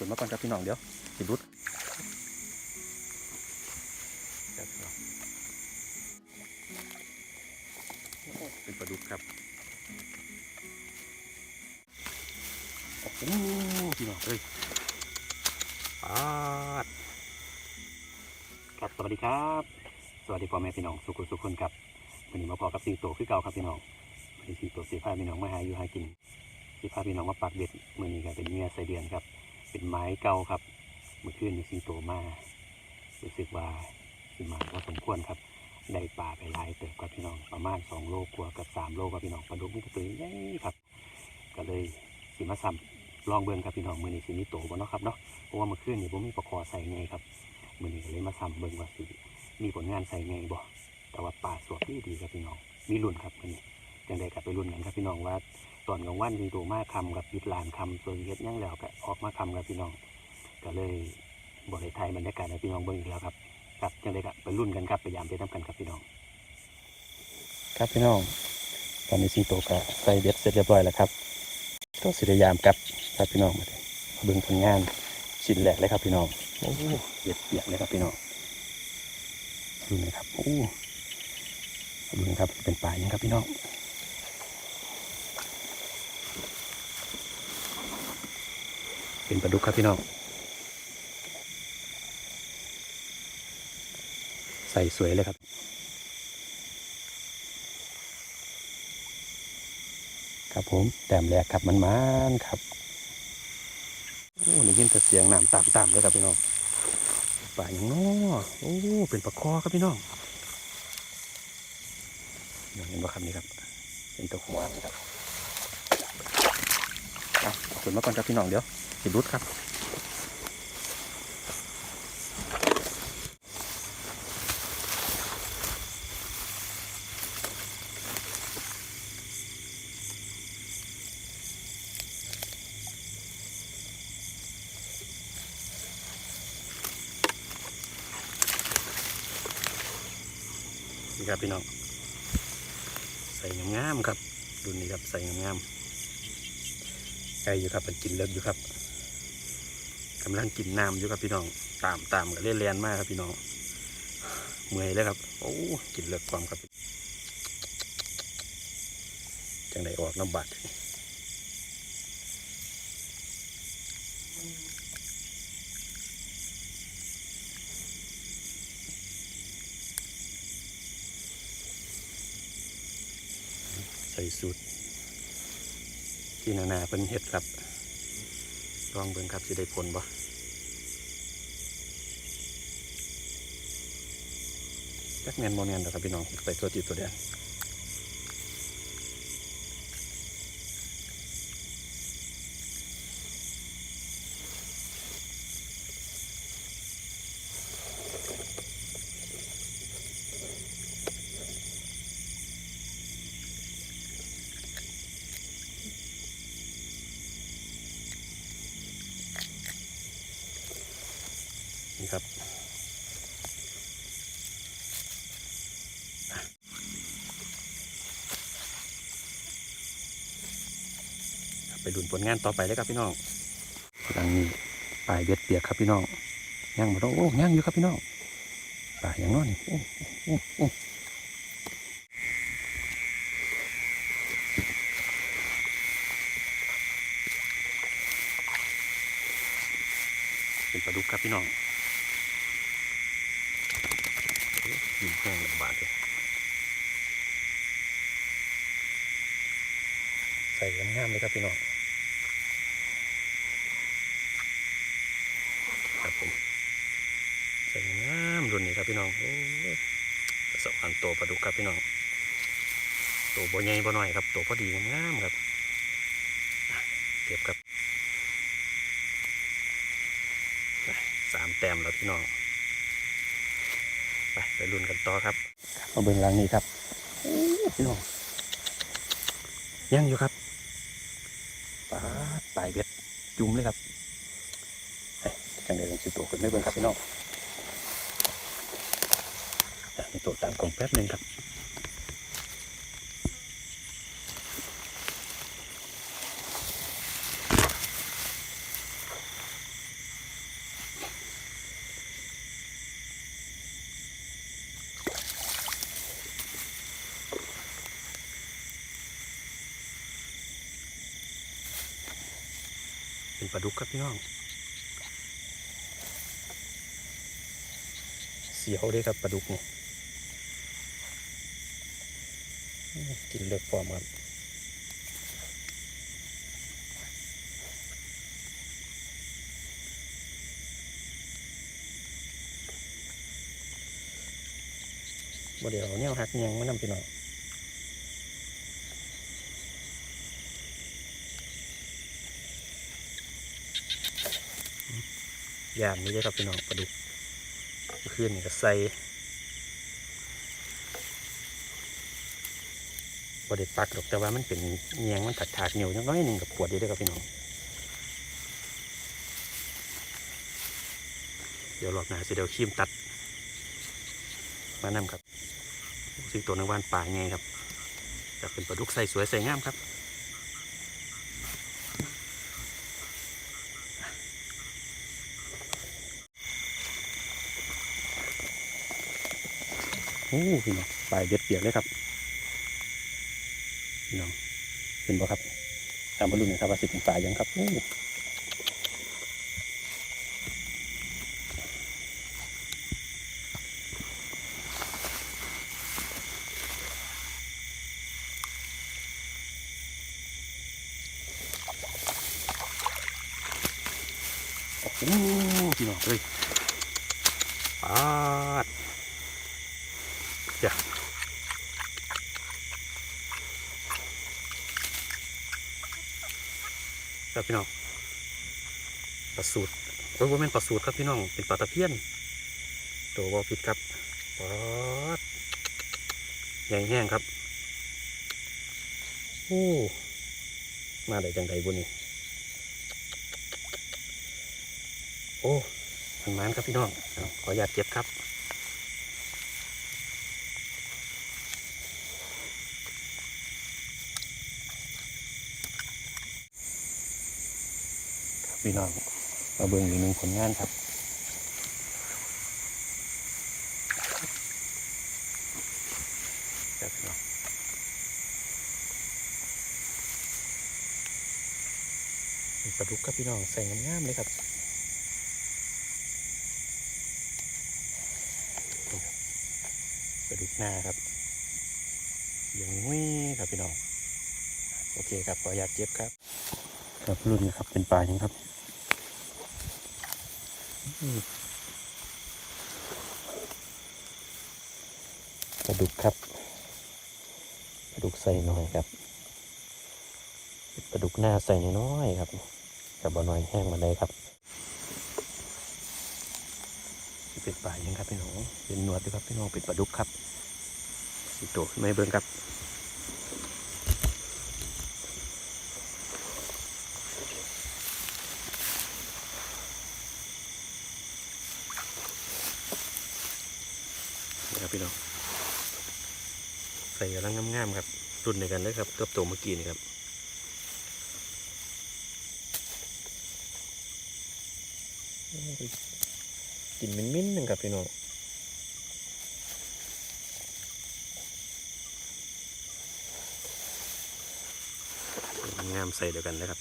ส่วนมาก่อนครับพี่น้องเดี๋ยวสิรุดเป็นปลาดุกครับโอ้โหพี่น้องเอ้ยปาดครับสวัสดีครับ สวัสดีพ่อแม่พี่น้องสุขุสุขคนครับวันนี้มาพอกับสีโตคือเก่าครับพี่น้องวันนี้สีโตสีผ้าพี่น้องมาหาอยู่หากินสีผ้าพี่น้องมาปักเบ็ดมือนี้ก็เป็นเมียไสเดือนครับ เป็นไม้เก่าครับ เมื่อคืนนี้สีโตมารู้สึกว่าสิมาพอสมควรครับได้ปลาไปหลายเติบครับพี่น้องประมาณสองโลกว่ากับสามโลครับพี่น้องปลาดุกนี่ตัวใหญ่ครับ ก็เลยสิมาซ้ำลองเบิ่งครับพี่น้องมือนี้สิมีโตบ่เนาะครับเนาะเพราะว่าเมื่อคืนนี้ผมมีปลาคอใส่ไงครับมือนี้ก็เลยมาซ้ำเบิ่งว่าสิมีผลงานใส่ไงบ่แต่ว่าปลาสวบดีดีครับพี่น้องมีรุ่นครับมือนี้ จังใดกับไปรุ่นกันครับพี่น้องว่าตอนกลางวันมีโตมากคำกับปิดลานคำส่วนเฮ็ดยังแล้วก็ออกมาคำกับพี่น้อง ก็เลยบริไทยบรรยากาศให้พี่น้องเบิ่งอีกแล้วครับครับจังใดกับไปรุ่นกันครับพยายามไปทำกันครับพี่น้อง ครับพี่น้อง ตอนนี้สิงโตก็ใส่เบ็ดเสร็จเรียบร้อยแล้วครับตัวสิได้ยามกลับครับพี่น้องมาเลยเบิ่งผลงานชิ้นแรกเลยครับพี่น้องโอ้เบ็ดเปียกเลยครับพี่น้องดูนะครับโอ้ดูนะครับเป็นปลายังครับพี่น้อง เป็นปลาดุกครับพี่น้อง ใส่สวยเลยครับ ครับผมแต้มแรกครับมันมันครับโอ้ได้ยินแต่เสียงน้ำตามตามๆเลยครับพี่น้องป่าอย่างน้อโอ้เป็นปลาคอครับพี่น้องเห็นว่าคำนี้ครับ เป็นตัวหัวครับ เอาเอาส่วนมาก่อนครับพี่น้องเดี๋ยวสิรุดครับนี่ครับพี่น้อง ใส่งามๆครับรุ่นนี้ครับใส่งามๆ ไก่อยู่ครับมันกินเลิกอยู่ครับกำลังกินน้ำอยู่ครับพี่น้อง ตามตามกับเล่นแลนมากครับพี่น้องเมื่อยเลยครับ โอ้กินเลิกความครับ จังไดออกน้ำบัดใส่สูตร ที่นานาเป็นเห็ดครับลองเบิ่งครับจะได้ผลบ่จักแมนโมเนียนดอกครับพี่น้องไปตัวติดตัวแดง ดุนผลงานต่อไปเลยครับพี่น้องกำลังมีปลายเบ็ดเปียกครับพี่น้องย่างมาต้องโอ้ย่างอยู่ครับพี่น้องปลาอย่างน้อยนี่โอ้โอ้โอ้เป็นปลาดุกครับพี่น้องยิงเครื่องลำบากเลยใส่งามๆเลยครับพี่น้อง ครับผมใส่งาม รุ่นนี้ครับพี่น้องประสบการณ์โตวปลาดุกครับพี่น้องโตวบ่ใหญ่บ่น้อยครับโตวพอดีงามครับเก็บครับสามแต้มแล้วพี่น้อง ไปไปรุ่นกันต่อครับ มาเบิ่งหลังนี้ครับพี่น้องยังอยู่ครับปลาตายเบ็ดจุ่มเลยครับจังเลยลองสิตัวขึ้นไม่เบิ่งครับพี่น้อง ตัวตามกล่องแป๊บนึงครับเป็นปลาดุกครับพี่น้อง เสียวเลยครับปลาดุกเนี่ย กินเลือกฟอร์มครับบ่เดี๋ยวเนี่ยหักเนียงมานำพี่น้องยานนี้เลยครับพี่น้องปลาดุกเมื่อคืนนี่ก็ใส่ บ่ได้ปักหรอกแต่ว่ามันเป็นเนียงมันถักถากเหนียวน้อยหนึ่งกับปวดดีด้อครับพี่น้องเดี๋ยวรอบหน้าสิเดี๋ยวครีมตัด มานำครับสิงตัวในว่านป่าไงครับจะเป็นปลาดุกใส่สวยใส่งามครับโอ้พี่น้องปลายเบ็ดเปียกเลยครับ พี่น้องเห็นบ่ครับตามบอลลูนนะครับว่าสิเป็นปลายยังครับโอ้โหพี่น้องเลยปาด Ja. ครับพี่น้องปลาสูตรโอ้ยว่าแม่นปลาสูตรครับพี่น้องเป็นปลาตะเพียนตัววอผิดครับปอดใหญ่แห้งครับโอ้มาได้จังใดบุนี่โอ้มันมันครับพี่น้องขออนุญาตเก็บครับ พี่น้องมาเบิ่งอีกหนึ่งผลงานครับครับพี่น้องป็นปลาดุกครับพี่น้องใส่งามๆเลยครับปลาดุกหน้าครับอย่างนี้ครับพี่น้อง โอเคครับขออยากเก็บครับ ครับรุ่นนะครับเป็นปลายังครับปลาดุกครับปลาดุกใส่น้อยครับปลาดุกหน้าใส่น้อยครับกับบอน้อยแห้งมาเลยครับเป็นปลายังครับพี่น้องเป็นหนวดด้วยครับพี่น้องเป็นปลาดุกครับสิโตขึ้นมาให้เบิ่งครับ ครับพี่น้องใส่กำลังงามๆครับรุ่นในกันเลยครับกับตัวเมื่อกี้นี่ครับกินมิ้นๆหนึ่งครับพี่น้องงามใส่เดียวกันนะครับ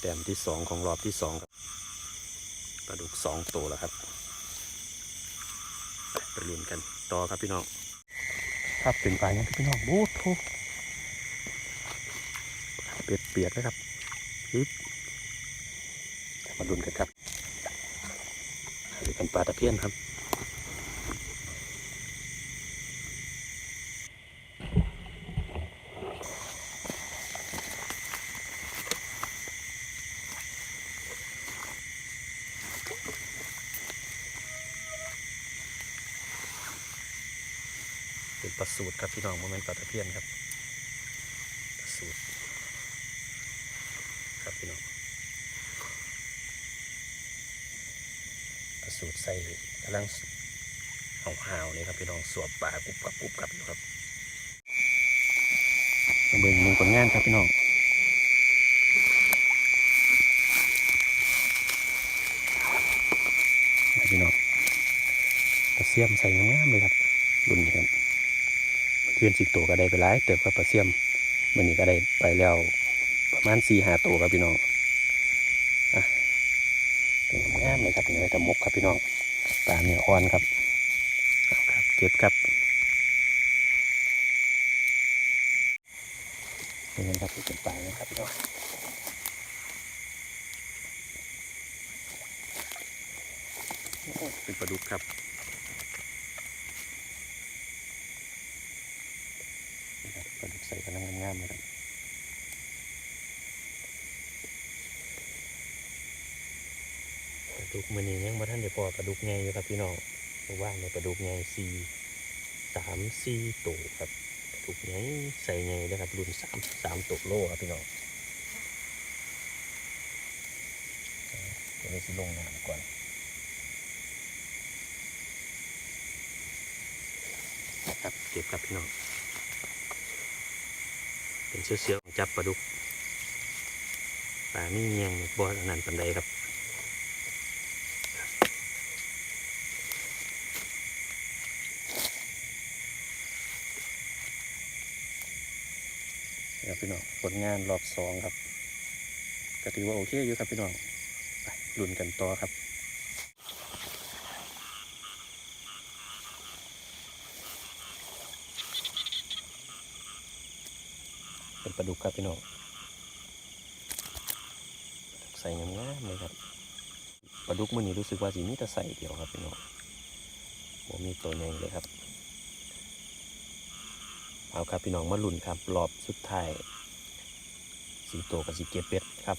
แต้มที่สองของรอบที่สองครับปลาดุกสองตัวแล้วครับ ลุ้นกันต่อครับพี่น้องครับเป็นปลายังพี่น้องโอ้โหเปียกเปียกนะครับยึบมาลุ้นกันครับเป็นปลาตะเพียนครับ เป็นปลา สูตรครับพี่น้องโมเมนต์ปลาตะเพียนครับปลาสูตรครับพี่น้องปลาสูตรใส่กำลังหาวๆเลยครับพี่น้องสวบปลากุบกับกุบกับอยู่ครับเบิ่งมึงผลงานครับพี่น้องพี่น้องปลาเสียมใส่งามเลยครับรุ่นนี้ครับ เพื่อนสิกโตก็ได้ไปหลายเติบกับปลาเสียมมื่อนี้ก็ได้ไปแล้วประมาณสี่หาตัวครับพี่น้องอะงามเลยครับพี่น้องไว้ทำมกครับพี่น้องปลาเนื้ออ่อนครับเอาครับ เก็บครับนี่นะครับเป็นปลานะครับพี่น้องเป็นปลาดุกครับนี่ครับปลาดุกใส่กำลังงามๆเลยครับปลาดุกมือนี้ยังบ่ท่านได้พอปลาดุกใหญ่อยู่ครับพี่น้องเพราะว่าในปลาดุกใหญ่สี่สามสี่ตัวครับปลาดุกใหญ่ใส่ใหญ่นะครับ รุ่นสามสามตัวโลครับพี่น้องเดี๋ยวเราสิลงน้ำก่อนครับเก็บครับพี่น้อง เป็นเสี้ยวๆจับปลาดุกปลาไม่เงียงบ่ออันนั้นปันใดครับครับพี่น้องผลงานรอบสองครับก็ถือว่าโอเคอยู่ครับพี่น้องไปลุ้นกันต่อครับ เป็นปลาดุกครับพี่น้องใส่งามๆเลยครับปลาดุกมื่อนี้รู้สึกว่าสีมีแต่ใส่เดียวครับพี่น้องผมมีตัวใหญ่เลยครับ เอาครับพี่น้องมาลุ้นครับรอบสุดท้ายสิงโตกับสิเก็บเป็ดครับ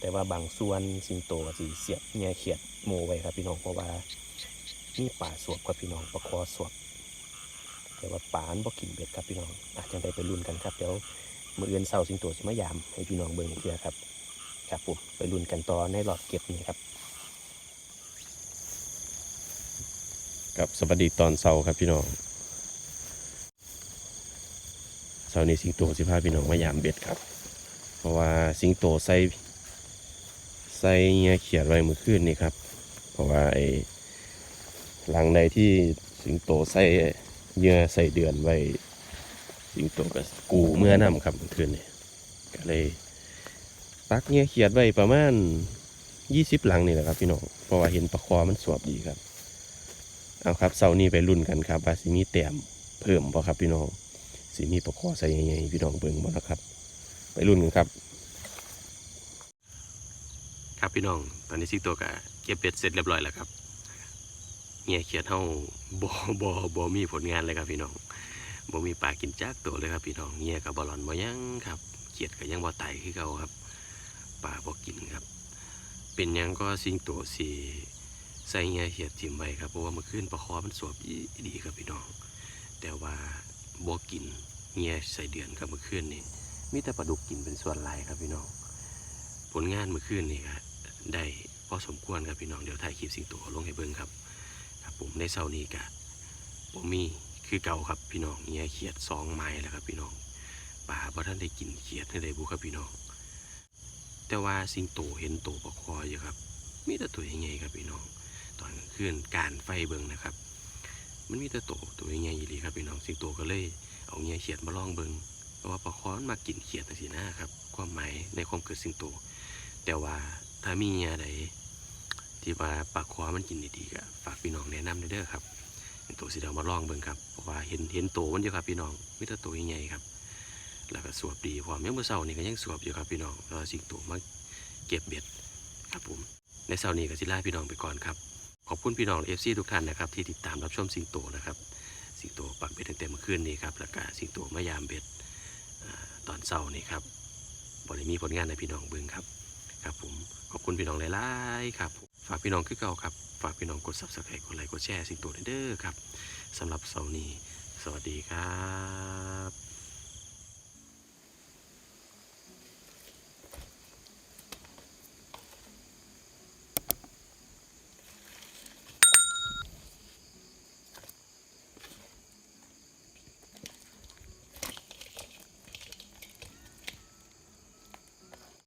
แต่ว่าบางส่วนสิงโตกับสิเสียบเงียเขียดโมไว้ครับพี่น้องเพราะว่ามีป่าสวบครับพี่น้องประคอสวบแต่ว่าป่านบ่กินเบ็ดครับพี่น้องอาจจะได้ไปลุ้นกันครับเดี๋ยว มือเอือนเศร้าสิงโตสิมายาม ให้พี่น้องเบิ่งเทื่อครับ ครับผมไปลุ้นกันต่อในรอบเก็บนี้ครับกับสวัสดีตอนเศร้าครับพี่น้องเสาร์นี้สิงโตสิพาพี่น้องมายามเบ็ดครับ เพราะว่าสิงโตใส่ใส่เงียเขียดไว้มื่อคืนนี่ครับ เพราะว่าไอ้หลังใดที่สิงโตใส่เหยื่อใส่เดือนไว้ สิงโตก็กูเมื่อนำครับเมื่อคืนนี่ก็เลยปักเงียเขียดไว้ประมาณยี่สิบหลังนี่แหละครับพี่น้องเพราะว่าเห็นปลาคอมันสวบดีครับเอาครับเสาร์นี้ไปรุ่นกันครับว่าสิมีแต้มเพิ่มบ่ครับพี่น้องสีมีปลาคอใส่ใหญ่ๆพี่น้องเบิ่งบ่นะครับ ไปรุ่นกันครับครับพี่น้องตอนนี้สิงโตกะเก็บเป็ดเสร็จเรียบร้อยแล้วครับเงียเขียดเฮาบ่บ่บ่มีผลงานเลยครับพี่น้อง บ่มีปลากินจักตัวเลยครับพี่น้องเงี้ยกับบอลอนบ่ยังครับเขียดก็ยังบ่ไต่คือเก่าครับปลาบ่กินครับ เป็นยังก็สิงโตสิใส่เงี้ยเขียดทิ่มไว้ครับเพราะว่าเมื่อคืนปลาคอมันสวบดีครับพี่น้อง แต่ว่าบ่กินเงี้ยใส่เดือนครับเมื่อคืนนี่มีแต่ปลาดุกกินเป็นส่วนหลายครับพี่น้อง ผลงานเมื่อคืนนี่ครับได้พอสมควรครับพี่น้องเดี๋ยวถ่ายคลิปสิงโตลงให้เบิ่งครับ ครับผมในเช้านี้กะผมมี คือเก่าครับพี่น้องเงียเขียดสองไม้แล้วครับพี่น้องป่าเพราะท่านได้กินเขียดให้ได้บุครับพี่น้อง แต่ว่าสิงโตเห็นโตประคออยู่ครับมีแต่ตัวใหญ่ครับพี่น้อง ตอนกลางคืนการไฟเบิงนะครับ มันมีแต่โตตัวใหญ่ๆเลยครับพี่น้องสิงโตก็เลยเอาเงียเขียดมาลองเบิงเพราะว่าปลาคอมันมากินเขียดแต่สีหน้าครับความหมายในความเกิดสิงโต แต่ว่าถ้ามีเงียใดที่ว่าปลาคอมันกินดีๆก็ฝากพี่น้องแนะนำเด้อครับ ตัวสีดำมาลองเบิงครับเพราะว่าเห็นเห็นโตมันอยู่ครับพี่น้องมีแต่ตัวใหญ่ครับ แล้วก็สวบดีพร้อมยังเมื่อเช้านี่ก็ยังสวบอยู่ครับพี่น้องแล้วสิงโตมาเก็บเบ็ดครับผมในเช้านี้ก็สิลาพี่น้องไปก่อนครับขอบคุณพี่น้องเอฟซีทุกท่านนะครับที่ติดตามรับชมสิงโตนะครับสิงโตปักเบ็ดตั้งแต่เมื่อคืนนี้ครับแล้วก็สิงโตมายามเบ็ดตอนเช้านี่ครับบริมีผลงานในพี่น้องเบิ่งครับ ครับผมขอบคุณพี่น้องหลายๆครับฝากพี่น้องคือเก่าครับฝากพี่น้องกด subscribe กดไลค์กดแชร์สิงตัวเด้อครับสำหรับเสาร์นี้สวัสดีครับ